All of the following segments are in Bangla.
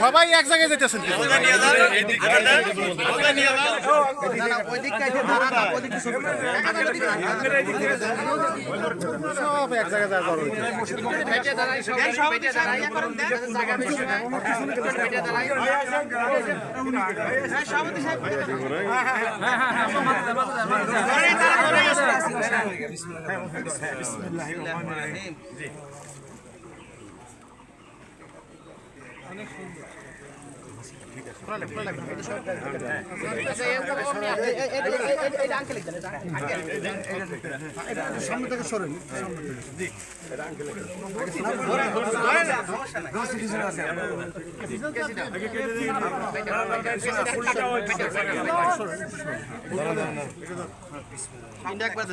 সবাই এক জায়গায় যেতেছেন সব এক জায়গায় যাওয়া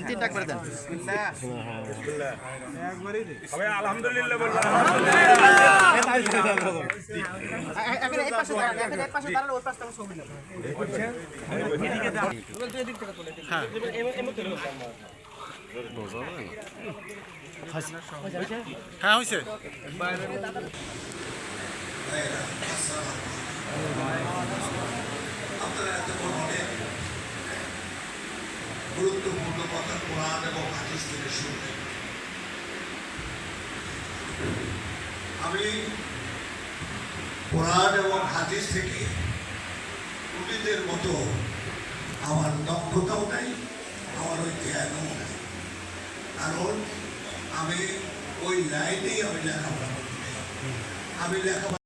তিনটা হ্যাঁ হয়েছে গুরুত্বপূর্ণ কথা কোরআন এবং হাদিস থেকে শুনলেন আমি কোরআন এবং হাদিস থেকে উনিদের মতো আমার দক্ষতাও নাই, আমার ওই জ্ঞানও নাই। কারণ আমি ওই লাইনেই আমি লেখাপড়া করতে আমি লেখাপড়া